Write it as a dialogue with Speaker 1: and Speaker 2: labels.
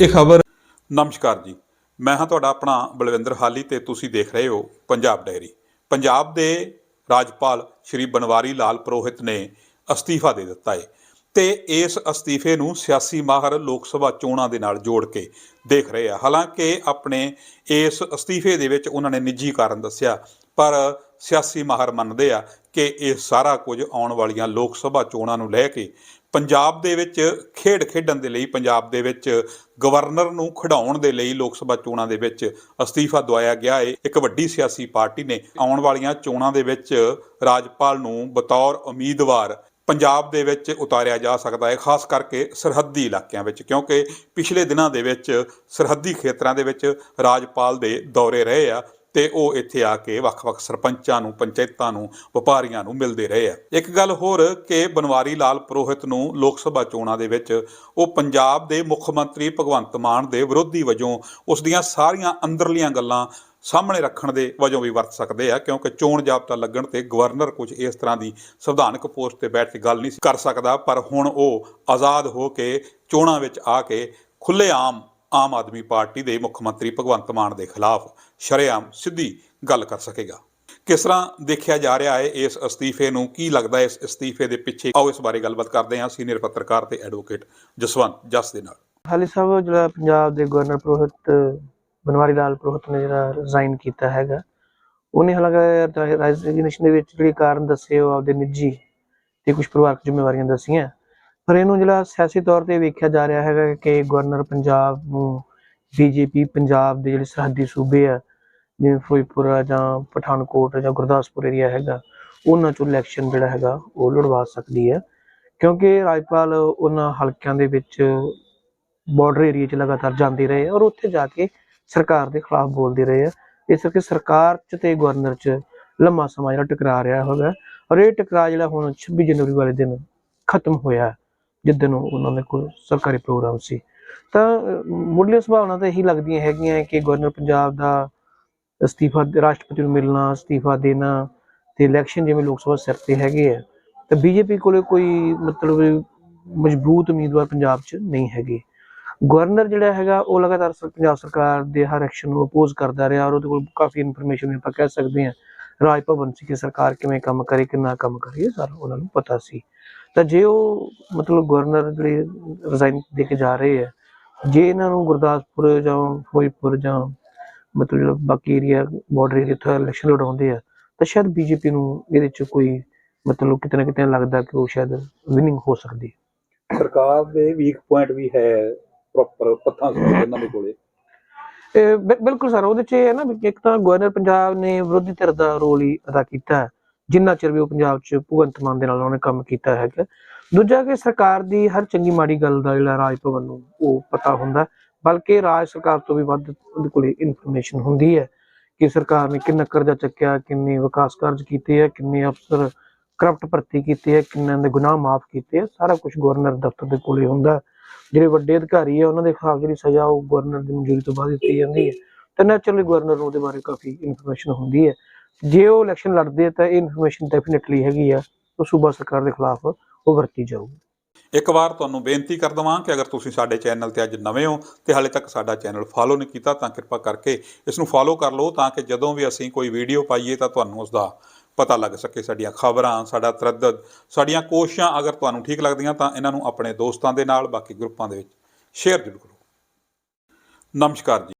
Speaker 1: ਇਹ ਖਬਰ।
Speaker 2: ਨਮਸਕਾਰ ਜੀ। ਮੈਂ ਹਾਂ ਤੁਹਾਡਾ ਆਪਣਾ ਬਲਵਿੰਦਰ ਹਾਲੀ ਤੇ ਤੁਸੀਂ ਦੇਖ ਰਹੇ ਹੋ ਪੰਜਾਬ ਡਾਇਰੀ ਪੰਜਾਬ ਦੇ ਰਾਜਪਾਲ ਸ਼੍ਰੀ ਬਨਵਾਰੀ ਲਾਲ ਪ੍ਰੋਹਿਤ ਨੇ ਅਸਤੀਫਾ ਦੇ ਦਿੱਤਾ ਹੈ ਤੇ ਇਸ ਅਸਤੀਫੇ ਨੂੰ ਸਿਆਸੀ ਮਾਹਰ ਲੋਕ ਸਭਾ ਚੋਣਾਂ ਦੇ ਨਾਲ ਜੋੜ ਕੇ ਦੇਖ ਰਹੇ ਆ। ਹਾਲਾਂਕਿ ਆਪਣੇ ਇਸ ਅਸਤੀਫੇ ਦੇ ਵਿੱਚ ਉਹਨਾਂ ਨੇ ਨਿੱਜੀ ਕਾਰਨ ਦੱਸਿਆ, ਪਰ ਸਿਆਸੀ ਮਾਹਰ ਮੰਨਦੇ ਆ ਕਿ ਇਹ ਸਾਰਾ ਕੁਝ ਆਉਣ ਵਾਲੀਆਂ ਲੋਕ ਸਭਾ ਚੋਣਾਂ ਨੂੰ ਲੈ ਕੇ ਪੰਜਾਬ ਦੇ ਵਿੱਚ ਖੇਡ ਖੇਡਣ ਦੇ ਲਈ, ਪੰਜਾਬ ਦੇ ਵਿੱਚ ਗਵਰਨਰ ਨੂੰ ਖਿਡਾਉਣ ਦੇ ਲਈ ਲੋਕ ਸਭਾ ਚੋਣਾਂ ਦੇ ਵਿੱਚ ਅਸਤੀਫਾ ਦਵਾਇਆ ਗਿਆ ਹੈ ਇੱਕ ਵੱਡੀ ਸਿਆਸੀ ਪਾਰਟੀ ਨੇ ਆਉਣ ਵਾਲੀਆਂ ਚੋਣਾਂ ਦੇ ਵਿੱਚ ਰਾਜਪਾਲ ਨੂੰ ਬਤੌਰ ਉਮੀਦਵਾਰ ਪੰਜਾਬ ਦੇ ਵਿੱਚ ਉਤਾਰਿਆ ਜਾ ਸਕਦਾ ਹੈ ਖਾਸ ਕਰਕੇ ਸਰਹੱਦੀ ਇਲਾਕਿਆਂ ਵਿੱਚ, ਕਿਉਂਕਿ ਪਿਛਲੇ ਦਿਨਾਂ ਦੇ ਵਿੱਚ ਸਰਹੱਦੀ ਖੇਤਰਾਂ ਦੇ ਵਿੱਚ ਰਾਜਪਾਲ ਦੇ ਦੌਰੇ ਰਹੇ ਆ। ਤੇ ਉਹ ਇੱਥੇ ਆ ਕੇ ਵੱਖ-ਵੱਖ ਸਰਪੰਚਾਂ ਨੂੰ, ਪੰਚਾਇਤਾਂ ਨੂੰ, ਵਪਾਰੀਆਂ ਨੂੰ ਮਿਲਦੇ ਰਹੇ ਆ। ਇੱਕ ਗੱਲ ਹੋਰ ਕਿ ਬਨਵਾਰੀ ਲਾਲ ਪ੍ਰੋਹਿਤ ਨੂੰ ਲੋਕ ਸਭਾ ਚੋਣਾਂ ਦੇ ਵਿੱਚ ਉਹ ਪੰਜਾਬ ਦੇ ਮੁੱਖ ਮੰਤਰੀ ਭਗਵੰਤ ਮਾਨ ਦੇ ਵਿਰੋਧੀ ਵਜੋਂ ਉਸ ਦੀਆਂ ਸਾਰੀਆਂ ਅੰਦਰਲੀਆਂ ਗੱਲਾਂ ਸਾਹਮਣੇ ਰੱਖਣ ਦੇ ਵਜੋਂ ਵੀ ਵਰਤ ਸਕਦੇ ਆ, ਕਿਉਂਕਿ ਚੋਣ ਜਾਬਤਾ ਲੱਗਣ ਤੇ ਗਵਰਨਰ ਕੁਝ ਇਸ ਤਰ੍ਹਾਂ ਦੀ ਸੰਵਿਧਾਨਕ ਪੋਸਟ ਤੇ ਬੈਠ ਕੇ ਗੱਲ ਨਹੀਂ ਕਰ ਸਕਦਾ, ਪਰ ਹੁਣ ਉਹ ਆਜ਼ਾਦ ਹੋ ਕੇ ਚੋਣਾਂ ਵਿੱਚ ਆ ਕੇ ਖੁੱਲ੍ਹੇਆਮ ਆਮ ਆਦਮੀ ਪਾਰਟੀ ਦੇ ਮੁੱਖ ਮੰਤਰੀ ਭਗਵੰਤ ਮਾਨ ਦੇ ਖਿਲਾਫ ਸ਼ਰੇਆਮ ਸਿੱਧੀ ਗੱਲ ਕਰ ਸਕੇਗਾ। ਕਿਸ ਤਰ੍ਹਾਂ ਦੇਖਿਆ ਜਾ ਰਿਹਾ ਹੈ ਇਸ ਅਸਤੀਫੇ ਨੂੰ? ਕੀ ਲੱਗਦਾ ਹੈ ਇਸ ਅਸਤੀਫੇ ਦੇ ਪਿੱਛੇ? ਆਓ ਇਸ ਬਾਰੇ ਗੱਲਬਾਤ ਕਰਦੇ ਹਾਂ ਸੀਨੀਅਰ ਪੱਤਰਕਾਰ ਤੇ ਐਡਵੋਕੇਟ ਜਸਵੰਤ ਜਸ ਦੇ ਨਾਲ।
Speaker 3: ਹਾਲੀ ਸਾਹਿਬ ਜਿਹੜਾ ਪੰਜਾਬ ਦੇ ਗਵਰਨਰ ਪ੍ਰੋਹਿਤ, ਬਨਵਾਰੀ ਲਾਲ ਪ੍ਰੋਹਿਤ ਨੇ ਜਿਹੜਾ ਰਿਜ਼ਾਈਨ ਕੀਤਾ ਹੈਗਾ, ਉਹਨੇ ਹਾਲਾਂਕਿ ਰੈਜ਼ਿਗਨੇਸ਼ਨ ਦੇ ਵਿੱਚ ਜਿਹੜੇ ਕਾਰਨ ਦੱਸੇ ਉਹ ਆਪਦੇ ਨਿੱਜੀ ਤੇ ਕੁਝ ਪਰਿਵਾਰਕ ਜ਼ਿੰਮੇਵਾਰੀਆਂ ਦੱਸੀਆਂ। ਪਰ ਇਹਨੂੰ ਜਿਹੜਾ ਸਿਆਸੀ ਤੌਰ ਤੇ ਵੇਖਿਆ ਜਾ ਰਿਹਾ ਹੈਗਾ ਕਿ ਗਵਰਨਰ ਪੰਜਾਬ ਨੂੰ ਬੀਜੇਪੀ ਪੰਜਾਬ ਦੇ ਜਿਹੜੇ ਸਰਹੱਦੀ ਸੂਬੇ ਆ, ਜਿਵੇਂ ਫਿਰੋਜ਼ਪੁਰ ਆ ਜਾਂ ਪਠਾਨਕੋਟ ਜਾਂ ਗੁਰਦਾਸਪੁਰ ਏਰੀਆ ਹੈਗਾ, ਉਹਨਾਂ ਚੋਂ ਇਲੈਕਸ਼ਨ ਜਿਹੜਾ ਹੈਗਾ ਉਹ ਲੜਵਾ ਸਕਦੀ ਹੈ। ਕਿਉਂਕਿ ਰਾਜਪਾਲ ਉਹਨਾਂ ਹਲਕਿਆਂ ਦੇ ਵਿੱਚ ਬਾਰਡਰ ਏਰੀਆ 'ਚ ਲਗਾਤਾਰ ਜਾਂਦੇ ਰਹੇ ਔਰ ਉੱਥੇ ਜਾ ਕੇ ਸਰਕਾਰ ਦੇ ਖਿਲਾਫ ਬੋਲਦੇ ਰਹੇ ਆ। ਇਸ ਕਰਕੇ ਸਰਕਾਰ 'ਚ ਤੇ ਗਵਰਨਰ 'ਚ ਲੰਮਾ ਸਮਾਂ ਜਿਹੜਾ ਟਕਰਾ ਰਿਹਾ ਹੋਗਾ ਔਰ ਇਹ ਟਕਰਾਅ ਜਿਹੜਾ ਹੁਣ 26 ਜਨਵਰੀ ਵਾਲੇ ਦਿਨ ਖਤਮ ਹੋਇਆ। ਜਿੱਦਨ ਉਹਨਾਂ ਦੇ ਕੋਲ ਸਰਕਾਰੀ ਪ੍ਰੋਗਰਾਮ ਸੀ। ਤਾਂ ਅਹ, ਮੁੱਢਲੀਆਂ ਸੰਭਾਵਨਾ ਤਾਂ ਇਹੀ ਲੱਗਦੀਆਂ ਹੈਗੀਆਂ ਕਿ ਗਵਰਨਰ ਪੰਜਾਬ ਦਾ ਅਸਤੀਫਾ ਰਾਸ਼ਟਰਪਤੀ ਨੂੰ ਮਿਲਣਾ ਅਸਤੀਫਾ ਦੇਣਾ ਤੇ ਇਲੈਕਸ਼ਨ ਜਿਵੇਂ ਲੋਕ ਸਭਾ ਸਿਰ ਤੇ ਹੈਗੇ ਆ ਤਾਂ ਬੀਜੇਪੀ ਕੋਲੇ ਕੋਈ ਮਤਲਬ ਮਜ਼ਬੂਤ ਉਮੀਦਵਾਰ ਪੰਜਾਬ 'ਚ ਨਹੀਂ ਹੈਗੇ। ਗਵਰਨਰ ਜਿਹੜਾ ਹੈਗਾ ਉਹ ਲਗਾਤਾਰ ਪੰਜਾਬ ਸਰਕਾਰ ਦੇ ਹਰ ਐਕਸ਼ਨ ਨੂੰ ਅਪੋਜ਼ ਕਰਦਾ ਰਿਹਾ ਔਰ ਉਹਦੇ ਕੋਲ ਕਾਫੀ ਇਨਫੋਰਮੇਸ਼ਨ ਆਪਾਂ ਕਹਿ ਸਕਦੇ ਹਾਂ। ਰਾਜ ਭਵਨ ਸੀ ਕਿ ਸਰਕਾਰ ਕਿਵੇਂ ਕੰਮ ਕਰੇ ਕਿੰਨਾ ਕੰਮ ਕਰੇ ਸਾਰਾ ਉਹਨਾਂ ਨੂੰ ਪਤਾ ਸੀ। ਤਾਂ ਜੇ ਉਹ ਮਤਲਬ ਗਵਰਨਰ ਜਿਹੜੇ ਰਿਜ਼ਾਈਨ ਦੇ ਕੇ ਜਾ ਰਹੇ ਆ ਜੇ ਇਹਨਾਂ ਨੂੰ ਗੁਰਦਾਸਪੁਰ ਜਾਂ ਫਿਰੋਜ਼ਪੁਰ ਜਾਂ ਮਤਲਬ ਜਿਹੜਾ ਬਾਕੀ ਏਰੀਆ ਬਾਰਡਰ ਤੋਂ ਇਲੈਕਸ਼ਨ ਲੜਾਉਂਦੇ ਆ ਤਾਂ ਸ਼ਾਇਦ ਬੀਜੇਪੀ ਨੂੰ ਇਹਦੇ ਚ ਕੋਈ ਮਤਲਬ ਕਿਤੇ ਨਾ ਕਿਤੇ ਲੱਗਦਾ ਕਿ ਉਹ ਸ਼ਾਇਦ ਵਿਨਿੰਗ ਹੋ ਸਕਦੀ ਹੈ।
Speaker 4: ਸਰਕਾਰ ਦੇ ਵੀਕ ਪੁਆਇੰਟ ਵੀ ਹੈ ਪ੍ਰੋਪਰ ਪੱਥਾਂ ਇਹਨਾਂ ਦੇ ਕੋਲੇ।
Speaker 3: ਬਿਲਕੁਲ ਸਰ ਉਹਦੇ ਚ ਇਹ ਹੈ ਨਾ ਇੱਕ ਤਾਂ ਗਵਰਨਰ ਪੰਜਾਬ ਨੇ ਵਿਰੋਧੀ ਧਿਰ ਦਾ ਰੋਲ ਹੀ ਅਦਾ ਕੀਤਾ ਹੈ। ਜਿੰਨਾ ਚਿਰ ਵੀ ਉਹ ਪੰਜਾਬ ਚ ਭਗਵੰਤ ਮਾਨ ਦੇ ਨਾਲ ਉਹਨੇ ਕੰਮ ਕੀਤਾ ਹੈਗਾ। ਦੂਜਾ ਕਿ ਸਰਕਾਰ ਦੀ ਹਰ ਚੰਗੀ ਮਾੜੀ ਗੱਲ ਦਾ ਜਿਹੜਾ ਰਾਜ ਭਵਨ ਨੂੰ ਉਹ ਪਤਾ ਹੁੰਦਾ, ਬਲਕਿ ਰਾਜ ਸਰਕਾਰ ਤੋਂ ਵੀ ਵੱਧ ਉਹਦੇ ਕੋਲੇ ਇਨਫੋਰਮੇਸ਼ਨ ਹੁੰਦੀ ਹੈ ਕਿ ਸਰਕਾਰ ਨੇ ਕਿੰਨਾ ਕਰਜ਼ਾ ਚੱਕਿਆ, ਕਿੰਨੇ ਵਿਕਾਸ ਕਾਰਜ ਕੀਤੇ ਆ, ਕਿੰਨੇ ਅਫਸਰ ਕਰਪਟ ਭਰਤੀ ਕੀਤੇ ਆ ਕਿੰਨਾਂ ਦੇ ਗੁਨਾਹ ਮਾਫ ਕੀਤੇ ਆ, ਸਾਰਾ ਕੁਝ ਗਵਰਨਰ ਦਫ਼ਤਰ ਦੇ ਕੋਲੇ ਹੁੰਦਾ। ਜਿਹੜੇ ਵੱਡੇ ਅਧਿਕਾਰੀ ਆ, ਉਹਨਾਂ ਦੇ ਖਿਲਾਫ ਜਿਹੜੀ ਸਜ਼ਾ ਉਹ ਗਵਰਨਰ ਦੀ ਮਨਜ਼ੂਰੀ ਤੋਂ ਬਾਅਦ ਦਿੱਤੀ ਜਾਂਦੀ ਹੈ। ਤੇ ਨੈਚੁਰਲੀ ਗਵਰਨਰ ਨੂੰ ਉਹਦੇ ਬਾਰੇ ਕਾਫੀ ਇਨਫੋਰਮੇਸ਼ਨ ਹੁੰਦੀ ਹੈ। ਜੇ ਉਹ ਇਲੈਕਸ਼ਨ ਲੜਦੇ ਆ ਤਾਂ ਇਹ ਇਨਫੋਰਮੇਸ਼ਨ ਡੈਫੀਨਿਟਲੀ ਹੈਗੀ ਆ ਉਹ ਸੂਬਾ ਸਰਕਾਰ ਦੇ ਖਿਲਾਫ ਉਹ ਵਰਤੀ ਜਾਊਗੀ।
Speaker 2: ਇੱਕ ਵਾਰ ਤੁਹਾਨੂੰ ਬੇਨਤੀ ਕਰ ਦਵਾਂ ਕਿ ਅਗਰ ਤੁਸੀਂ ਸਾਡੇ ਚੈਨਲ ਤੇ ਅੱਜ ਨਵੇਂ ਹੋ ਤੇ ਹਾਲੇ ਤੱਕ ਸਾਡਾ ਚੈਨਲ ਫਾਲੋ ਨਹੀਂ ਕੀਤਾ ਤਾਂ ਕਿਰਪਾ ਕਰਕੇ ਇਸ ਨੂੰ ਫਾਲੋ ਕਰ ਲਓ ਤਾਂ ਕਿ ਜਦੋਂ ਵੀ ਅਸੀਂ ਕੋਈ ਵੀਡੀਓ ਪਾਈਏ ਤਾਂ ਤੁਹਾਨੂੰ ਉਸ ਦਾ ਪਤਾ ਲੱਗ ਸਕੇ ਸਾਡੀਆਂ ਖਬਰਾਂ, ਸਾਡਾ ਤਰੱਦਦ, ਸਾਡੀਆਂ ਕੋਸ਼ਿਸ਼ਾਂ ਅਗਰ ਤੁਹਾਨੂੰ ਠੀਕ ਲੱਗਦੀਆਂ ਤਾਂ ਇਹਨਾਂ ਨੂੰ ਆਪਣੇ ਦੋਸਤਾਂ ਦੇ ਨਾਲ ਬਾਕੀ ਗਰੁੱਪਾਂ ਦੇ ਵਿੱਚ ਸ਼ੇਅਰ ਜ਼ਰੂਰ ਕਰੋ। ਨਮਸਕਾਰ ਜੀ।